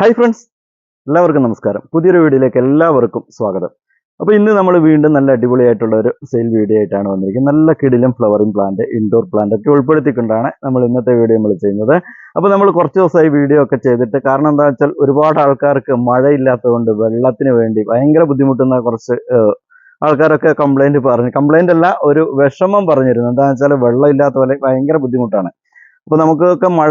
Hi friends എല്ലാവർക്കും നമസ്കാരം. പുതിയൊരു വീഡിയോയിലേക്ക് എല്ലാവർക്കും സ്വാഗതം. അപ്പോൾ ഇന്ന് നമ്മൾ വീണ്ടും നല്ല അടിപൊളിയായിട്ടുള്ള ഒരു സെയിൽ വീഡിയോ ആയിട്ടാണ് വന്നിരിക്കുന്നത്. നല്ല കിടിലും ഫ്ലവറിംഗ് പ്ലാന്റ് ഇൻഡോർ പ്ലാന്റ് ഒക്കെ ഉൾപ്പെടുത്തിക്കൊണ്ടാണ് നമ്മൾ ഇന്നത്തെ വീഡിയോ നമ്മൾ ചെയ്യുന്നത്. അപ്പോൾ നമ്മൾ കുറച്ച് ദിവസമായി വീഡിയോ ഒക്കെ ചെയ്തിട്ട് കാരണം എന്താ വെച്ചാൽ ഒരുപാട് ആൾക്കാർക്ക് മഴയില്ലാത്തതുകൊണ്ട് വെള്ളത്തിന് വേണ്ടി ഭയങ്കര ബുദ്ധിമുട്ടുന്ന കുറച്ച് ആൾക്കാരൊക്കെ കംപ്ലൈന്റ് പറഞ്ഞു കംപ്ലൈന്റ് അല്ല ഒരു വിഷമം പറഞ്ഞിരുന്നു. എന്താണെന്ന് വെച്ചാൽ വെള്ളം ഇല്ലാത്ത പോലെ ഭയങ്കര ബുദ്ധിമുട്ടാണ്. അപ്പോൾ നമുക്കൊക്കെ മഴ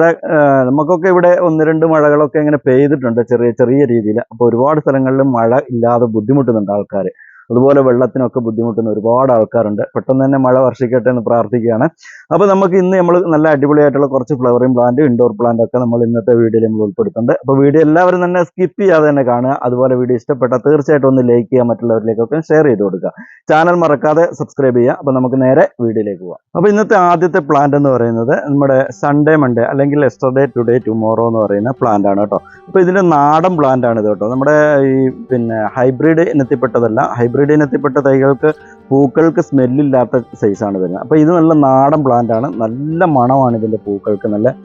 നമുക്കൊക്കെ ഇവിടെ ഒന്ന് രണ്ട് മഴകളൊക്കെ ഇങ്ങനെ പെയ്തിട്ടുണ്ട്. ചെറിയ ചെറിയ രീതിയിൽ അപ്പോൾ ഒരുപാട് സ്ഥലങ്ങളിൽ മഴ ഇല്ലാതെ ബുദ്ധിമുട്ടുന്നുണ്ട് ആൾക്കാർ അതുപോലെ വെള്ളത്തിനൊക്കെ ബുദ്ധിമുട്ടുന്ന ഒരുപാട് ആൾക്കാരുണ്ട്. പെട്ടെന്ന് തന്നെ മഴ വർഷിക്കട്ടെ എന്ന് പ്രാർത്ഥിക്കുകയാണ്. അപ്പോൾ നമുക്ക് ഇന്ന് നമ്മൾ നല്ല അടിപൊളിയായിട്ടുള്ള കുറച്ച് ഫ്ലവറിംഗ് പ്ലാന്റ് ഇൻഡോർ പ്ലാന്റ് ഒക്കെ നമ്മൾ ഇന്നത്തെ വീഡിയോയിൽ നമ്മൾ ഉൾപ്പെടുത്തുന്നുണ്ട്. അപ്പോൾ വീഡിയോ എല്ലാവരും തന്നെ സ്കിപ്പ് ചെയ്യാതെ തന്നെ കാണുക. അതുപോലെ വീഡിയോ ഇഷ്ടപ്പെട്ടാൽ തീർച്ചയായിട്ടും ഒന്ന് ലൈക്ക് ചെയ്യുക മറ്റുള്ളവരിലേക്കൊക്കെ ഷെയർ ചെയ്ത് കൊടുക്കുക. ചാനൽ മറക്കാതെ സബ്സ്ക്രൈബ് ചെയ്യുക. അപ്പോൾ നമുക്ക് നേരെ വീഡിയോയിലേക്ക് പോവാം. അപ്പോൾ ഇന്നത്തെ ആദ്യത്തെ പ്ലാന്റ് എന്ന് പറയുന്നത് നമ്മുടെ സൺഡേ മൺഡേ അല്ലെങ്കിൽ എസ്റ്റർഡേ ടുഡേ ടുമോറോ എന്ന് പറയുന്ന പ്ലാന്റ് ആണ് കേട്ടോ. അപ്പോൾ ഇതിന്റെ നാടൻ പ്ലാന്റ് ആണ് ഇത് കേട്ടോ. നമ്മുടെ ഈ പിന്നെ ഹൈബ്രിഡ് ഇനത്തിൽപ്പെട്ടതല്ല ഹൈബ്രിഡ് ഇനത്തിൽപ്പെട്ട തൈകൾക്ക് പൂക്കൾക്ക് സ്മെല്ലില്ലാത്ത സൈസാണ് വരുന്നത്. അപ്പോൾ ഇത് നല്ല നാടൻ പ്ലാന്റ് ആണ്. നല്ല മണമാണ് ഇതിന്റെ പൂക്കൾക്ക്. നല്ല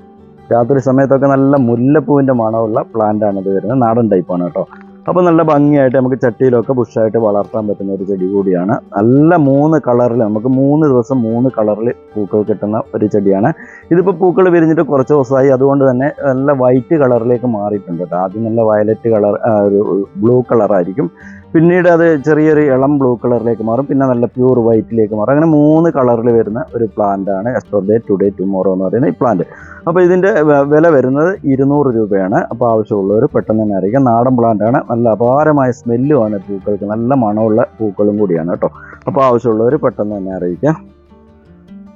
രാത്രി സമയത്തൊക്കെ നല്ല മുല്ലപ്പൂവിന്റെ മണമുള്ള പ്ലാന്റ് ആണ് ഇത് വരുന്നത്. നാടൻ ടൈപ്പാണ് കേട്ടോ. അപ്പോൾ നല്ല ഭംഗിയായിട്ട് നമുക്ക് ചട്ടിയിലൊക്കെ ബുഷായിട്ട് വളർത്താൻ പറ്റുന്ന ഒരു ചെടി കൂടിയാണ്. നല്ല മൂന്ന് കളറിൽ നമുക്ക് മൂന്ന് ദിവസം മൂന്ന് കളറിൽ പൂക്കൾ കിട്ടുന്ന ഒരു ചെടിയാണ്. ഇതിപ്പോൾ പൂക്കൾ വിരിഞ്ഞിട്ട് കുറച്ച് ദിവസമായി. അതുകൊണ്ട് തന്നെ നല്ല വൈറ്റ് കളറിലേക്ക് മാറിയിട്ടുണ്ട് കേട്ടോ. ആദ്യം നല്ല വയലറ്റ് കളർ ഒരു ബ്ലൂ കളറായിരിക്കും പിന്നീട് അത് ചെറിയൊരു ഇളം ബ്ലൂ കളറിലേക്ക് മാറും. പിന്നെ നല്ല പ്യൂർ വൈറ്റിലേക്ക് മാറും. അങ്ങനെ മൂന്ന് കളറിൽ വരുന്ന ഒരു പ്ലാന്റ് ആണ് എസ്റ്റർഡേ ടുഡേ ടുമോറോ എന്ന് പറയുന്ന ഈ പ്ലാന്റ് അപ്പോൾ ഇതിന്റെ വില വരുന്നത് ഇരുന്നൂറ് രൂപയാണ്. അപ്പോൾ ആവശ്യമുള്ളവർ പെട്ടെന്ന് തന്നെ അറിയിക്കാം. നാടൻ പ്ലാന്റ് ആണ്. നല്ല അപാരമായ സ്മെല്ലുമാണ് പൂക്കൾക്ക്. നല്ല മണമുള്ള പൂക്കളും കൂടിയാണ് കേട്ടോ. അപ്പോൾ ആവശ്യമുള്ളവർ പെട്ടെന്ന് തന്നെ അറിയിക്കാം.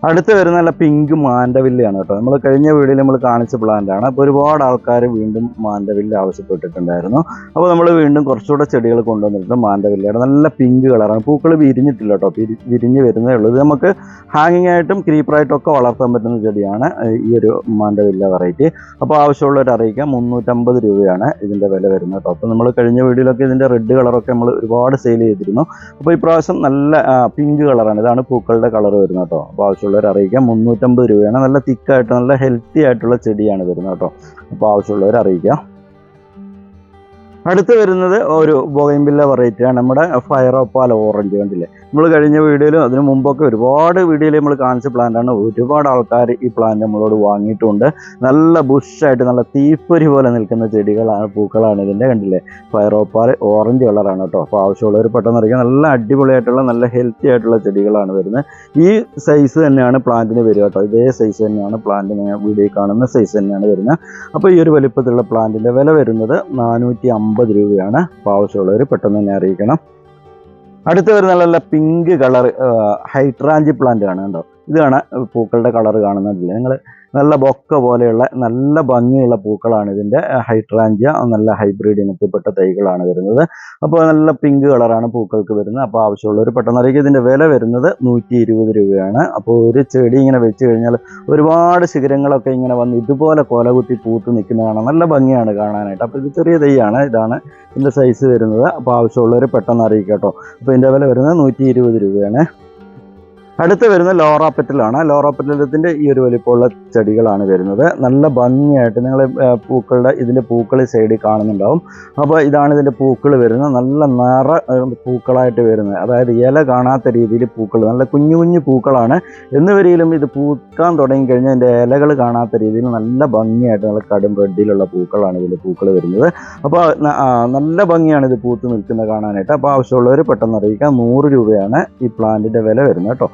അടുത്ത് വരുന്ന നല്ല പിങ്ക് മാൻഡവില്ലയാണ് കേട്ടോ. നമ്മൾ കഴിഞ്ഞ വീഡിയോയിൽ നമ്മൾ കാണിച്ച പ്ലാന്റാണ് അപ്പോൾ ഒരുപാട് ആൾക്കാർ വീണ്ടും മാൻഡവില്ല ആവശ്യപ്പെട്ടിട്ടുണ്ടായിരുന്നു. അപ്പോൾ നമ്മൾ വീണ്ടും കുറച്ചുകൂടെ ചെടികൾ കൊണ്ടുവന്നിട്ടുണ്ട് മാൻഡവില്ലയുടെ. നല്ല പിങ്ക് കളറാണ് പൂക്കൾ വിരിഞ്ഞിട്ടില്ല കേട്ടോ. വിരി- വിരിഞ്ഞ് വരുന്നേ ഉള്ളൂ. ഇത് നമുക്ക് ഹാങ്ങിങ് ആയിട്ടും ക്രീപ്പറായിട്ടും ഒക്കെ വളർത്താൻ പറ്റുന്ന ചെടിയാണ് ഈ ഒരു മാൻഡവില്ല വെറൈറ്റി അപ്പോൾ ആവശ്യമുള്ളവർ അറിയിക്കാം. മുന്നൂറ്റമ്പത് രൂപയാണ് ഇതിന്റെ വില വരുന്നത് കേട്ടോ. അപ്പോൾ നമ്മൾ കഴിഞ്ഞ വീഡിയോയിലൊക്കെ ഇതിന്റെ റെഡ് കളറൊക്കെ നമ്മൾ ഒരുപാട് സെയിൽ ചെയ്തിരുന്നു. അപ്പോൾ ഇപ്രാവശ്യം നല്ല പിങ്ക് കളറാണ് ഇതാണ് പൂക്കളുടെ കളർ വരുന്നത് കേട്ടോ. അപ്പോൾ ആവശ്യമുള്ളവർ അറിയിക്കാം. മുന്നൂറ്റമ്പത് രൂപയാണ്. നല്ല തിക്കായിട്ട് നല്ല ഹെൽത്തി ആയിട്ടുള്ള ചെടിയാണ് വരുന്നത് കേട്ടോ. അപ്പോൾ ആവശ്യമുള്ളവർ അറിയിക്കാം. അടുത്ത് വരുന്നത് ഒരു ബോഗൈൻബില്ല വെറൈറ്റിയാണ് നമ്മുടെ ഫയറോപ്പാൽ ഓറഞ്ച് കണ്ടില്ലേ? നമ്മൾ കഴിഞ്ഞ വീഡിയോയിലും അതിന് മുമ്പൊക്കെ ഒരുപാട് വീഡിയോയിൽ നമ്മൾ കാണിച്ച പ്ലാന്റാണ് ഒരുപാട് ആൾക്കാർ ഈ പ്ലാന്റ് നമ്മളോട് വാങ്ങിയിട്ടുണ്ട്. നല്ല ബുഷായിട്ട് നല്ല തീപ്പൊരി പോലെ നിൽക്കുന്ന ചെടികളാണ് പൂക്കളാണ് ഇതിന്റെ കണ്ടില്ലേ? ഫയറോപ്പാൽ ഓറഞ്ച് കളറാണ് കേട്ടോ. അപ്പോൾ ആവശ്യമുള്ളവർ പെട്ടെന്ന് അറിയിക്കാം നല്ല അടിപൊളിയായിട്ടുള്ള നല്ല ഹെൽത്തി ആയിട്ടുള്ള ചെടികളാണ് വരുന്നത്. ഈ സൈസ് തന്നെയാണ് പ്ലാന്റിന് വരിക കേട്ടോ. ഇതേ സൈസ് തന്നെയാണ് പ്ലാന്റിന് വീഡിയോ കാണുന്ന സൈസ് തന്നെയാണ് വരുന്നത്. അപ്പോൾ ഈ ഒരു വലിപ്പത്തിലുള്ള പ്ലാന്റിന്റെ വില വരുന്നത് നാനൂറ്റി രൂപയാണ്. അപ്പോൾ ആവശ്യമുള്ളവർ പെട്ടെന്ന് തന്നെ അറിയിക്കണം. അടുത്ത വരുന്ന നല്ല പിങ്ക് കളർ ഹൈട്രാഞ്ചി പ്ലാന്റ് ആണ് ഇതാണ് പൂക്കളുടെ കളർ കാണുന്നതില്ല നിങ്ങൾ നല്ല ബൊക്ക പോലെയുള്ള നല്ല ഭംഗിയുള്ള പൂക്കളാണ് ഇതിന്റെ ഹൈട്രാഞ്ചിയ നല്ല ഹൈബ്രിഡ് ഇനത്തിൽപ്പെട്ട തൈകളാണ് വരുന്നത്. അപ്പോൾ നല്ല പിങ്ക് കളറാണ് പൂക്കൾക്ക് വരുന്നത്. അപ്പോൾ ആവശ്യമുള്ളവർ പെട്ടെന്ന് അറിയിക്കുക ഇതിന്റെ വില വരുന്നത് നൂറ്റി ഇരുപത് രൂപയാണ്. അപ്പോൾ ഒരു ചെടി ഇങ്ങനെ വെച്ച് കഴിഞ്ഞാൽ ഒരുപാട് ശിഖരങ്ങളൊക്കെ ഇങ്ങനെ വന്ന് ഇതുപോലെ കൊലകുത്തി പൂത്ത് നിൽക്കുന്നതാണ് നല്ല ഭംഗിയാണ് കാണാനായിട്ട്. അപ്പോൾ ഇത് ചെറിയ തൈയാണ്. ഇതാണ് ഇതിന്റെ സൈസ് വരുന്നത്. അപ്പോൾ ആവശ്യമുള്ളവർ പെട്ടെന്ന് അറിയിക്കുക കേട്ടോ. അപ്പോൾ ഇതിന്റെ വില വരുന്നത് നൂറ്റി ഇരുപത് രൂപയാണ്. അടുത്ത് വരുന്ന ലോറാപ്പറ്റലാണ് ലോറാപ്പറ്റലത്തിന്റെ ഈ ഒരു വലിപ്പമുള്ള ചെടികളാണ് വരുന്നത്. നല്ല ഭംഗിയായിട്ട് നിങ്ങൾ പൂക്കളുടെ ഇതിന്റെ പൂക്കൾ സൈഡിൽ കാണുന്നുണ്ടാവും. അപ്പോൾ ഇതാണ് ഇതിന്റെ പൂക്കൾ വരുന്നത്. നല്ല നിറ പൂക്കളായിട്ട് വരുന്നത്. അതായത് ഇല കാണാത്ത രീതിയിൽ പൂക്കൾ നല്ല കുഞ്ഞു കുഞ്ഞു പൂക്കളാണ്. എന്നുവരെയും ഇത് പൂക്കാൻ തുടങ്ങിക്കഴിഞ്ഞാൽ ഇതിന്റെ ഇലകൾ കാണാത്ത രീതിയിൽ നല്ല ഭംഗിയായിട്ട് നല്ല കടും റെഡിലുള്ള പൂക്കളാണ് ഇതിന്റെ പൂക്കൾ വരുന്നത്. അപ്പോൾ നല്ല ഭംഗിയാണ് ഇത് പൂത്ത് നിൽക്കുന്നത് കാണാനായിട്ട്. അപ്പോൾ ആവശ്യമുള്ളവർ പെട്ടെന്ന് അറിയിക്കാം. നൂറ് രൂപയാണ് ഈ പ്ലാന്റിന്റെ വില വരുന്നത് കേട്ടോ.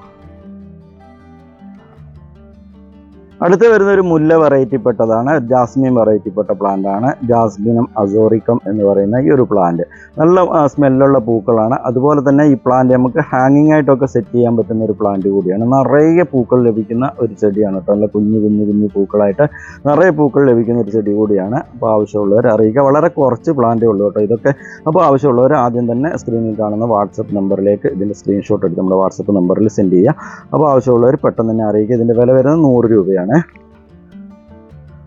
അടുത്ത് വരുന്ന ഒരു മുല്ല വെറൈറ്റി പെട്ടതാണ് ജാസ്മിൻ വെറൈറ്റി പെട്ട പ്ലാന്റ് ആണ്. ജാസ്മിനം അസോറിക്കം എന്ന് പറയുന്ന ഈ ഒരു പ്ലാന്റ് നല്ല സ്മെല്ലുള്ള പൂക്കളാണ്. അതുപോലെ തന്നെ ഈ പ്ലാന്റ് നമുക്ക് ഹാങ്ങിങ് ആയിട്ടൊക്കെ സെറ്റ് ചെയ്യാൻ പറ്റുന്ന ഒരു പ്ലാന്റ് കൂടിയാണ്. നിറയെ പൂക്കൾ ലഭിക്കുന്ന ഒരു ചെടിയാണ് കേട്ടോ. നല്ല കുഞ്ഞു കുഞ്ഞു കുഞ്ഞു പൂക്കളായിട്ട് നിറയെ പൂക്കൾ ലഭിക്കുന്ന ഒരു ചെടി കൂടിയാണ്. അപ്പോൾ ആവശ്യമുള്ളവർ അറിയിക്കുക. വളരെ കുറച്ച് പ്ലാന്റേ ഉള്ളൂ കേട്ടോ ഇതൊക്കെ. അപ്പോൾ ആവശ്യമുള്ളവർ ആദ്യം തന്നെ സ്ക്രീനിൽ കാണുന്ന വാട്സപ്പ് നമ്പറിലേക്ക് ഇതിന്റെ സ്ക്രീൻഷോട്ട് എടുത്ത് നമ്മുടെ വാട്സപ്പ് നമ്പറിൽ സെൻഡ് ചെയ്യുക. അപ്പോൾ ആവശ്യമുള്ളവർ പെട്ടെന്ന് തന്നെ അറിയിക്കുക. ഇതിന്റെ വില വരുന്നത് നൂറ് രൂപയാണ്.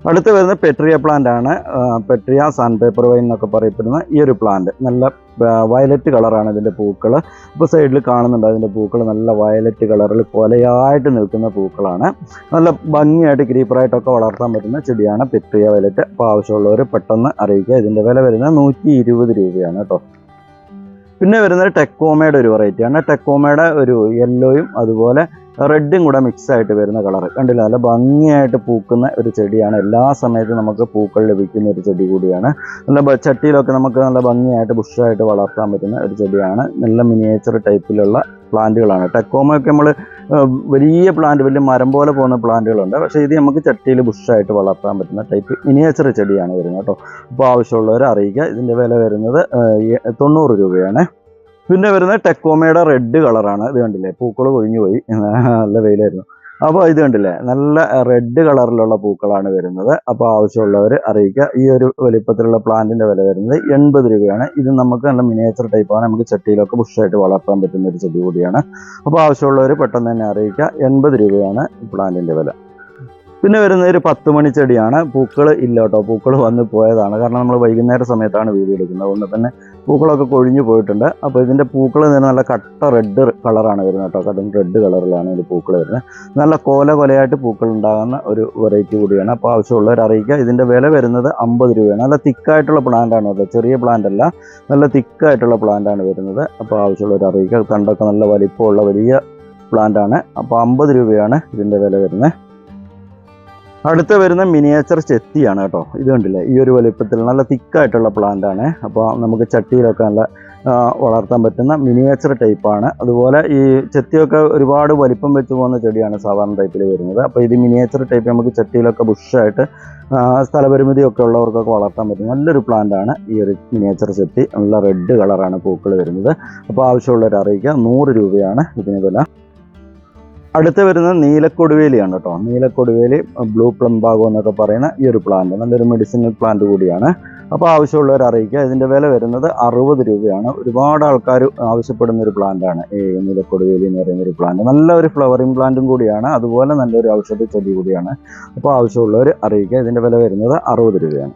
അടുത്ത് വരുന്നത് പെട്രിയ പ്ലാന്റ് ആണ്. പെട്രിയ സാൻഡ് പേപ്പർ വൈൻ എന്നൊക്കെ പറയപ്പെടുന്ന ഈ ഒരു പ്ലാന്റ് നല്ല വയലറ്റ് കളറാണ് ഇതിന്റെ പൂക്കൾ ഇപ്പോൾ സൈഡിൽ കാണുന്നുണ്ട് അതിന്റെ പൂക്കൾ നല്ല വയലറ്റ് കളറിൽ കൊലയായിട്ട് നിൽക്കുന്ന പൂക്കളാണ്. നല്ല ഭംഗിയായിട്ട് ക്രീപ്പറായിട്ടൊക്കെ വളർത്താൻ പറ്റുന്ന ചെടിയാണ് പെട്രിയ വയലറ്റ് അപ്പോൾ ആവശ്യമുള്ളവർ പെട്ടെന്ന് അറിയിക്കുക. ഇതിന്റെ വില വരുന്നത് നൂറ്റി രൂപയാണ് കേട്ടോ. പിന്നെ വരുന്നത് ടെക്കോമയുടെ ഒരു വെറൈറ്റിയാണ് ടെക്കോമയുടെ ഒരു യെല്ലോയും അതുപോലെ റെഡും കൂടെ മിക്സ് ആയിട്ട് വരുന്ന കളർ കണ്ടില്ല? നല്ല ഭംഗിയായിട്ട് പൂക്കുന്ന ഒരു ചെടിയാണ്. എല്ലാ സമയത്തും നമുക്ക് പൂക്കൾ ലഭിക്കുന്ന ഒരു ചെടി കൂടിയാണ്. നല്ല ചട്ടിയിലൊക്കെ നമുക്ക് നല്ല ഭംഗിയായിട്ട് ബുഷായിട്ട് വളർത്താൻ പറ്റുന്ന ഒരു ചെടിയാണ്. നല്ല മിനിയേച്ചർ ടൈപ്പിലുള്ള പ്ലാന്റുകളാണ് ടെക്കോമയൊക്കെ നമ്മൾ വലിയ പ്ലാന്റ് വലിയ മരം പോലെ പോകുന്ന പ്ലാന്റുകളുണ്ട് പക്ഷേ ഇത് നമുക്ക് ചട്ടിയിൽ ബുഷായിട്ട് വളർത്താൻ പറ്റുന്ന ടൈപ്പ് മിനിയേച്ചർ ചെടിയാണ് വരുന്നത് കേട്ടോ. അപ്പോൾ ആവശ്യമുള്ളവർ അറിയിക്കുക. ഇതിന്റെ വില വരുന്നത് തൊണ്ണൂറ് രൂപയാണ്. പിന്നെ വരുന്നത് ടെക്കോമയുടെ റെഡ് കളറാണ് ഇത് കണ്ടില്ലേ? പൂക്കൾ കൊഴിഞ്ഞു പോയി. നല്ല വെയിലായിരുന്നു. അപ്പോൾ ഇത് കണ്ടില്ലേ? നല്ല റെഡ് കളറിലുള്ള പൂക്കളാണ് വരുന്നത്. അപ്പോൾ ആവശ്യമുള്ളവർ അറിയിക്കുക. ഈ ഒരു വലിപ്പത്തിലുള്ള പ്ലാന്റിന്റെ വില വരുന്നത് എൺപത് രൂപയാണ്. ഇത് നമുക്ക് നല്ല മിനിയേച്ചർ ടൈപ്പാണ് നമുക്ക് ചട്ടിയിലൊക്കെ ബുഷായിട്ട് വളർത്താൻ പറ്റുന്ന ഒരു ചെടി കൂടിയാണ്. അപ്പോൾ ആവശ്യമുള്ളവർ പെട്ടെന്ന് തന്നെ അറിയിക്കുക. എൺപത് രൂപയാണ് ഈ പ്ലാന്റിന്റെ വില. പിന്നെ വരുന്ന ഒരു പത്ത് മണി ചെടിയാണ്. പൂക്കൾ ഇല്ല കേട്ടോ. പൂക്കൾ വന്ന് പോയതാണ്. കാരണം നമ്മൾ വൈകുന്നേര സമയത്താണ് വീഡിയോ എടുക്കുന്നത്. അതുകൊണ്ട് തന്നെ പൂക്കളൊക്കെ കൊഴിഞ്ഞു പോയിട്ടുണ്ട്. അപ്പോൾ ഇതിന്റെ പൂക്കൾ തന്നെ നല്ല കട്ട റെഡ് കളറാണ് വരുന്നത് കേട്ടോ. കടും റെഡ് കളറിലാണ് ഇതിന്റെ പൂക്കൾ വരുന്നത്. നല്ല കോല കൊലയായിട്ട് പൂക്കൾ ഉണ്ടാകുന്ന ഒരു വെറൈറ്റി കൂടിയാണ്. അപ്പോൾ ആവശ്യമുള്ളവർ അറിയിക്കുക. ഇതിന്റെ വില വരുന്നത് അമ്പത് രൂപയാണ്. നല്ല തിക്കായിട്ടുള്ള പ്ലാന്റ് ആണ് കേട്ടോ. ചെറിയ പ്ലാന്റ് അല്ല. നല്ല തിക്കായിട്ടുള്ള പ്ലാന്റ് ആണ് വരുന്നത്. അപ്പോൾ ആവശ്യമുള്ളവർ അറിയിക്കുക. കണ്ടൊക്കെ നല്ല വലിപ്പമുള്ള വലിയ പ്ലാന്റാണ് അപ്പോൾ അമ്പത് രൂപയാണ് ഇതിന്റെ വില വരുന്നത്. അടുത്ത വരുന്ന മിനിയേച്ചർ ചെത്തിയാണ് കേട്ടോ. ഇത് കണ്ടില്ലേ? ഈ ഒരു വലിപ്പത്തിൽ നല്ല തിക്കായിട്ടുള്ള പ്ലാന്റ് ആണ്. അപ്പോൾ നമുക്ക് ചട്ടിയിലൊക്കെ നല്ല വളർത്താൻ പറ്റുന്ന മിനിയേച്ചർ ടൈപ്പാണ് അതുപോലെ ഈ ചെത്തിയൊക്കെ ഒരുപാട് വലിപ്പം വെച്ച് പോകുന്ന ചെടിയാണ് സാധാരണ ടൈപ്പിൽ വരുന്നത്. അപ്പോൾ ഇത് മിനിയേച്ചർ ടൈപ്പ് നമുക്ക് ചട്ടിയിലൊക്കെ ബുഷായിട്ട് സ്ഥലപരിമിതിയൊക്കെ ഉള്ളവർക്കൊക്കെ വളർത്താൻ പറ്റും നല്ലൊരു പ്ലാന്റ് ആണ് ഈ ഒരു മിനിയേച്ചർ ചെത്തി. നല്ല റെഡ് കളറാണ് പൂക്കൾ വരുന്നത്. അപ്പോൾ ആവശ്യമുള്ളവർ അറിയിക്കുക നൂറ് രൂപയാണ് ഇതിന് വില. അടുത്ത് വരുന്നത് നീലക്കൊടുവേലിയാണ് കേട്ടോ. നീലക്കൊടുവേലി ബ്ലൂ പ്ലംബാഗോ എന്നൊക്കെ പറയുന്ന ഈ ഒരു പ്ലാന്റ് നല്ലൊരു മെഡിസിനൽ പ്ലാന്റ് കൂടിയാണ്. അപ്പോൾ ആവശ്യമുള്ളവർ അറിയിക്കുക. ഇതിന്റെ വില വരുന്നത് അറുപത് രൂപയാണ്. ഒരുപാട് ആൾക്കാർ ആവശ്യപ്പെടുന്ന ഒരു പ്ലാന്റാണ് ഈ നീലക്കൊടുവേലി എന്ന് പറയുന്ന ഒരു പ്ലാന്റ് നല്ല ഒരു ഫ്ലവറിങ് പ്ലാന്റും കൂടിയാണ്. അതുപോലെ നല്ലൊരു ഔഷധ ചെടി കൂടിയാണ്. അപ്പോൾ ആവശ്യമുള്ളവർ അറിയിക്കുക. ഇതിന്റെ വില വരുന്നത് അറുപത് രൂപയാണ്.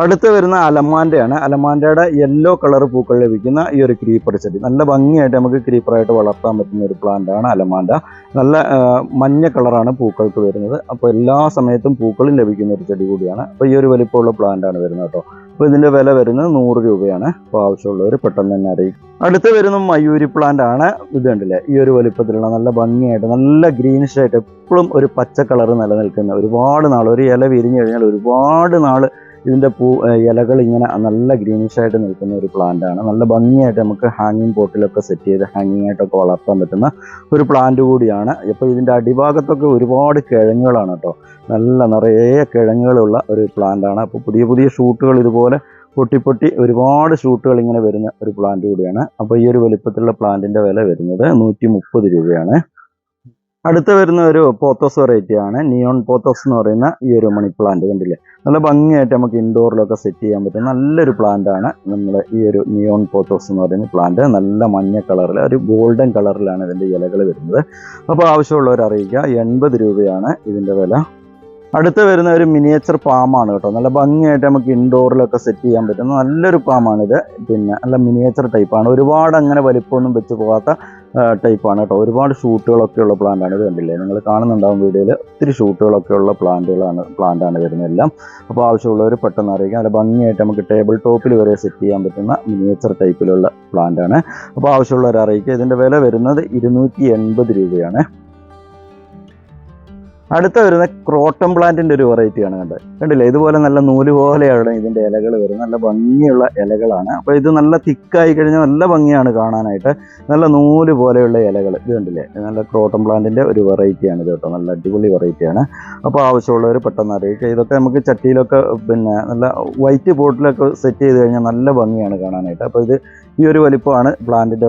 അടുത്ത് വരുന്ന അലമാന്റെയാണ് അലമാന്റെയുടെ യെല്ലോ കളർ പൂക്കൾ ലഭിക്കുന്ന ഈ ഒരു ക്രീപ്പർ ചെടി. നല്ല ഭംഗിയായിട്ട് നമുക്ക് ക്രീപ്പറായിട്ട് വളർത്താൻ പറ്റുന്ന ഒരു പ്ലാന്റാണ് ആണ് അലമാന്റ നല്ല മഞ്ഞ കളറാണ് പൂക്കൾക്ക് വരുന്നത്. അപ്പോൾ എല്ലാ സമയത്തും പൂക്കളും ലഭിക്കുന്ന ഒരു ചെടി കൂടിയാണ്. അപ്പോൾ ഈ ഒരു വലിപ്പമുള്ള പ്ലാന്റ് ആണ് വരുന്നത് കേട്ടോ. അപ്പോൾ ഇതിന്റെ വില വരുന്നത് നൂറ് രൂപയാണ്. അപ്പോൾ ആവശ്യമുള്ളവർ പെട്ടെന്ന് തന്നെ അറിയിക്കും. അടുത്ത് വരുന്ന മയൂരി പ്ലാന്റ് ആണ്. ഇത് കണ്ടില്ലേ? ഈ ഒരു വലിപ്പത്തിലുള്ള നല്ല ഭംഗിയായിട്ട് നല്ല ഗ്രീനിഷ് ആയിട്ട് എപ്പോഴും ഒരു പച്ച കളർ നിലനിൽക്കുന്ന ഒരുപാട് നാൾ ഒരു ഇല വിരിഞ്ഞു കഴിഞ്ഞാൽ ഒരുപാട് നാൾ ഇതിന്റെ പൂ ഇലകൾ ഇങ്ങനെ നല്ല ഗ്രീനിഷ് ആയിട്ട് നിൽക്കുന്ന ഒരു പ്ലാന്റ് ആണ്. നല്ല ഭംഗിയായിട്ട് നമുക്ക് ഹാങ്ങിങ് പോട്ടിലൊക്കെ സെറ്റ് ചെയ്ത് ഹാങ്ങിങ് ആയിട്ടൊക്കെ വളർത്താൻ പറ്റുന്ന ഒരു പ്ലാന്റ് കൂടിയാണ്. ഇപ്പോൾ ഇതിന്റെ അടിഭാഗത്തൊക്കെ ഒരുപാട് കിഴങ്ങുകളാണ് കേട്ടോ. നല്ല നിറയെ കിഴങ്ങുകളുള്ള ഒരു പ്ലാന്റ് ആണ്. അപ്പോൾ പുതിയ പുതിയ ഷൂട്ടുകൾ ഇതുപോലെ പൊട്ടി പൊട്ടി ഒരുപാട് ഷൂട്ടുകൾ ഇങ്ങനെ വരുന്ന ഒരു പ്ലാന്റ് കൂടിയാണ്. അപ്പോൾ ഈ ഒരു വലിപ്പത്തിലുള്ള പ്ലാന്റിന്റെ വില വരുന്നത് നൂറ്റി രൂപയാണ്. അടുത്ത് വരുന്ന ഒരു പോത്തോസ് വെറൈറ്റി ആണ്. നിയോൺ പോത്തോസ് എന്ന് പറയുന്ന ഈ ഒരു മണി പ്ലാന്റ് കണ്ടില്ലേ? നല്ല ഭംഗിയായിട്ട് നമുക്ക് ഇൻഡോറിലൊക്കെ സെറ്റ് ചെയ്യാൻ പറ്റും നല്ലൊരു പ്ലാന്റ് ആണ് നമ്മൾ ഈ ഒരു നിയോൺ പോത്തോസ് എന്ന് പറയുന്ന പ്ലാന്റ് നല്ല മഞ്ഞ കളറിൽ ഒരു ഗോൾഡൻ കളറിലാണ് ഇതിന്റെ ഇലകൾ വരുന്നത്. അപ്പോൾ ആവശ്യമുള്ളവർ അറിയിക്കുക. എൺപത് രൂപയാണ് ഇതിന്റെ വില. അടുത്ത് വരുന്ന ഒരു മിനിയേച്ചർ പാമാണ് കേട്ടോ. നല്ല ഭംഗിയായിട്ട് നമുക്ക് ഇൻഡോറിലൊക്കെ സെറ്റ് ചെയ്യാൻ പറ്റുന്ന നല്ലൊരു പാമാണിത് പിന്നെ നല്ല മിനിയേച്ചർ ടൈപ്പാണ് ഒരുപാട് അങ്ങനെ വലിപ്പമൊന്നും വെച്ച് പോകാത്ത ടൈപ്പാണ് കേട്ടോ. ഒരുപാട് ഷൂട്ടുകളൊക്കെ ഉള്ള പ്ലാന്റ് ആണ് ഇത് കണ്ടില്ലേ? നിങ്ങൾ കാണുന്നുണ്ടാവും വീഡിയോയിൽ ഒത്തിരി ഷൂട്ടുകളൊക്കെ ഉള്ള പ്ലാന്റുകളാണ് പ്ലാന്റ് ആണ് വരുന്നത് എല്ലാം അപ്പോൾ ആവശ്യമുള്ളവർ പെട്ടെന്ന് അറിയിക്കാം. നല്ല ഭംഗിയായിട്ട് നമുക്ക് ടേബിൾ ടോപ്പിൽ വരെ സെറ്റ് ചെയ്യാൻ പറ്റുന്ന മിനിയേച്ചർ ടൈപ്പിലുള്ള പ്ലാന്റ് ആണ്. അപ്പോൾ ആവശ്യമുള്ളവർ അറിയിക്കുക ഇതിന്റെ വില വരുന്നത് ഇരുന്നൂറ്റി രൂപയാണ്. അടുത്ത വരുന്ന ക്രോട്ടൺ പ്ലാന്റിന്റെ ഒരു വെറൈറ്റി ആണ് കണ്ടത്. കണ്ടില്ലേ? ഇതുപോലെ നല്ല നൂൽ പോലെയാണ് ഇതിന്റെ ഇലകൾ വരുന്നത് നല്ല ഭംഗിയുള്ള ഇലകളാണ്. അപ്പോൾ ഇത് നല്ല തിക്കായി കഴിഞ്ഞാൽ നല്ല ഭംഗിയാണ് കാണാനായിട്ട്. നല്ല നൂൽ പോലെയുള്ള ഇലകൾ. ഇത് കണ്ടില്ലേ? നല്ല ക്രോട്ടൺ പ്ലാന്റിന്റെ ഒരു വെറൈറ്റിയാണ് ഇത് കേട്ടോ. നല്ല അടിപൊളി വെറൈറ്റിയാണ് അപ്പോൾ ആവശ്യമുള്ളവർ പെട്ടെന്ന് അറിയിക്കുക. ഇതൊക്കെ നമുക്ക് ചട്ടിയിലൊക്കെ പിന്നെ നല്ല വൈറ്റ് പോട്ടിലൊക്കെ സെറ്റ് ചെയ്ത് കഴിഞ്ഞാൽ നല്ല ഭംഗിയാണ് കാണാനായിട്ട്. അപ്പോൾ ഇത് ഈ ഒരു വലിപ്പമാണ് പ്ലാന്റിന്റെ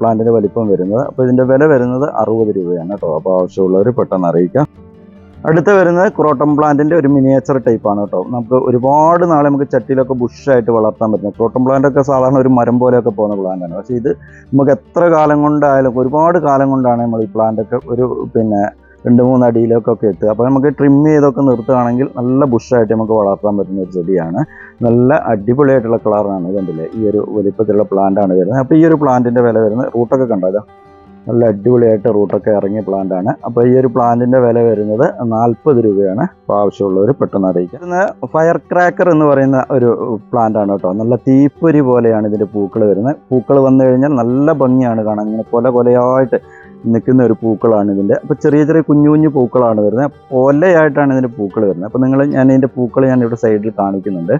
പ്ലാന്റിന്റെ വലിപ്പം വരുന്നത്. അപ്പോൾ ഇതിന്റെ വില വരുന്നത് അറുപത് രൂപയാണ് കേട്ടോ. അപ്പോൾ ആവശ്യമുള്ളവർ പെട്ടെന്ന് അറിയിക്കുക. അടുത്ത വരുന്നത് ക്രോട്ടൺ പ്ലാന്റിന്റെ ഒരു മിനിയേച്ചർ ടൈപ്പ് ആണ് കേട്ടോ. നമുക്ക് ഒരുപാട് നാളെ നമുക്ക് ചട്ടിയിലൊക്കെ ബുഷായിട്ട് വളർത്താൻ പറ്റും. ക്രോട്ടൺ പ്ലാന്റ് ഒക്കെ സാധാരണ ഒരു മരം പോലെയൊക്കെ പോകുന്ന പ്ലാന്റ് ആണ്. പക്ഷേ ഇത് നമുക്ക് എത്ര കാലം കൊണ്ടായാലും ഒരുപാട് കാലം കൊണ്ടാണ് നമ്മൾ ഈ പ്ലാന്റ് ഒക്കെ ഒരു പിന്നെ രണ്ട് മൂന്ന് അടിയിലൊക്കെ ഒക്കെ എത്തുക അപ്പോൾ നമുക്ക് ട്രിം ചെയ്തൊക്കെ നിർത്തുകയാണെങ്കിൽ നല്ല ബുഷായിട്ട് നമുക്ക് വളർത്താൻ പറ്റുന്ന ഒരു ചെടിയാണ്. നല്ല അടിപൊളിയായിട്ടുള്ള കളറാണ് കണ്ടില്ലേ? ഈ ഒരു വലിപ്പത്തിലുള്ള പ്ലാന്റാണ് വരുന്നത്. അപ്പോൾ ഈ ഒരു പ്ലാന്റിന്റെ വില വരുന്നത് റൂട്ടൊക്കെ കണ്ടോ? നല്ല അടിപൊളിയായിട്ട് റൂട്ടൊക്കെ ഇറങ്ങിയ പ്ലാന്റാണ് അപ്പോൾ ഈ ഒരു പ്ലാന്റിന്റെ വില വരുന്നത് നാൽപ്പത് രൂപയാണ്. അപ്പോൾ ആവശ്യമുള്ളവർ പെട്ടെന്ന് അറിയിക്കുക ഫയർ ക്രാക്കർ എന്ന് പറയുന്ന ഒരു പ്ലാന്റ് ആണ് കേട്ടോ. നല്ല തീപ്പൊരി പോലെയാണ് ഇതിന്റെ പൂക്കൾ വരുന്നത്. പൂക്കൾ വന്നു കഴിഞ്ഞാൽ നല്ല ഭംഗിയാണ് കാണാൻ. ഇങ്ങനെ കൊല കൊലയായിട്ട് നിൽക്കുന്ന ഒരു പൂക്കളാണ് ഇതിന്റെ അപ്പോൾ ചെറിയ ചെറിയ കുഞ്ഞു കുഞ്ഞു പൂക്കളാണ് വരുന്നത്. കൊലയായിട്ടാണ് ഇതിന്റെ പൂക്കൾ വരുന്നത്. അപ്പോൾ നിങ്ങൾ ഞാൻ ഇതിന്റെ പൂക്കൾ ഞാൻ ഇവിടെ സൈഡിൽ കാണിക്കുന്നുണ്ട്.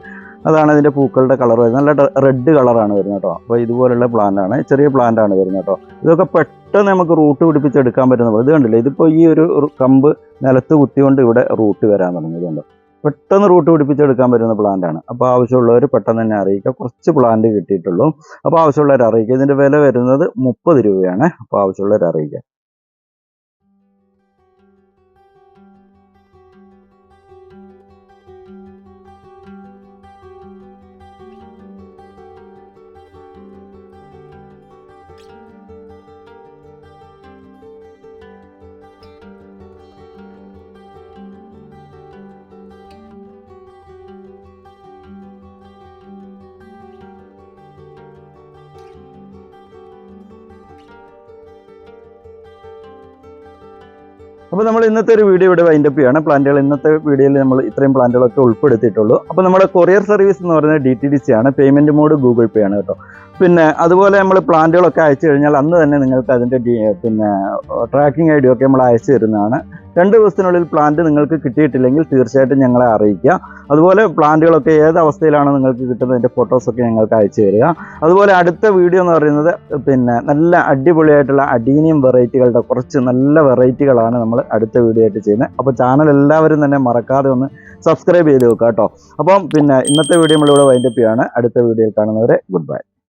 അതാണ് ഇതിന്റെ പൂക്കളുടെ കളർ വരുന്നത്. നല്ല റെഡ് കളറാണ് വരുന്നത് കേട്ടോ. അപ്പോൾ ഇതുപോലുള്ള പ്ലാന്റ് ആണ് ചെറിയ പ്ലാന്റ് ആണ് വരുന്നത് കേട്ടോ. ഇതൊക്കെ പെട്ടെന്ന് നമുക്ക് റൂട്ട് പിടിപ്പിച്ചെടുക്കാൻ പറ്റുന്ന ഇത് കണ്ടില്ലേ? ഇതിപ്പോൾ ഈ ഒരു കമ്പ് നിലത്ത് കുത്തിക്കൊണ്ട് ഇവിടെ റൂട്ട് വരാൻ തുടങ്ങി പെട്ടെന്ന് റൂട്ട് പിടിപ്പിച്ചെടുക്കാൻ പറ്റുന്ന പ്ലാന്റ് ആണ്. അപ്പോൾ ആവശ്യമുള്ളവർ പെട്ടെന്ന് തന്നെ അറിയിക്കുക കുറച്ച് പ്ലാന്റ് കിട്ടിയിട്ടുള്ളൂ. അപ്പോൾ ആവശ്യമുള്ളവർ അറിയിക്കുക ഇതിന്റെ വില വരുന്നത് മുപ്പത് രൂപയാണ്. അപ്പോൾ ആവശ്യമുള്ളവർ അറിയിക്കുക അപ്പോൾ നമ്മൾ ഇന്നത്തെ ഒരു വീഡിയോ ഇവിടെ വൈൻഡപ്പ് ചെയ്യുകയാണ് പ്ലാന്റുകൾ ഇന്നത്തെ വീഡിയോയിൽ നമ്മൾ ഇത്രയും പ്ലാന്റുകളൊക്കെ ഉൾപ്പെടുത്തിയിട്ടുള്ളൂ. അപ്പോൾ നമ്മുടെ കൊറിയർ സർവീസ് എന്ന് പറയുന്നത് ഡി ടി ഡി സി ആണ്. പേയ്മെന്റ് മോഡ് ഗൂഗിൾ പേ ആണ് കേട്ടോ. പിന്നെ അതുപോലെ നമ്മൾ പ്ലാന്റുകളൊക്കെ അയച്ചു കഴിഞ്ഞാൽ അന്ന് തന്നെ നിങ്ങൾക്ക് അതിന്റെ പിന്നെ ട്രാക്കിംഗ് ഐ ഡി ഒക്കെ നമ്മൾ അയച്ചു തരുന്നതാണ്. രണ്ട് ദിവസത്തിനുള്ളിൽ പ്ലാന്റ് നിങ്ങൾക്ക് കിട്ടിയിട്ടില്ലെങ്കിൽ തീർച്ചയായിട്ടും ഞങ്ങളെ അറിയിക്കുക. അതുപോലെ പ്ലാന്റുകളൊക്കെ ഏത് അവസ്ഥയിലാണ് നിങ്ങൾക്ക് കിട്ടുന്നതിന്റെ ഫോട്ടോസൊക്കെ ഞങ്ങൾക്ക് അയച്ചു തരിക. അതുപോലെ അടുത്ത വീഡിയോ എന്ന് പറയുന്നത് പിന്നെ നല്ല അടിപൊളിയായിട്ടുള്ള അഡീനിയം വെറൈറ്റികളുടെ കുറച്ച് നല്ല വെറൈറ്റികളാണ് നമ്മൾ അടുത്ത വീഡിയോ ആയിട്ട് ചെയ്യുന്നത്. അപ്പോൾ ചാനൽ എല്ലാവരും തന്നെ മറക്കാതെ ഒന്ന് സബ്സ്ക്രൈബ് ചെയ്ത് വെക്കുക കേട്ടോ അപ്പം പിന്നെ ഇന്നത്തെ വീഡിയോ നമ്മളിവിടെ വൈൻഡപ്പ് ചെയ്യുകയാണ് അടുത്ത വീഡിയോയിൽ കാണുന്നവരെ ഗുഡ് ബൈ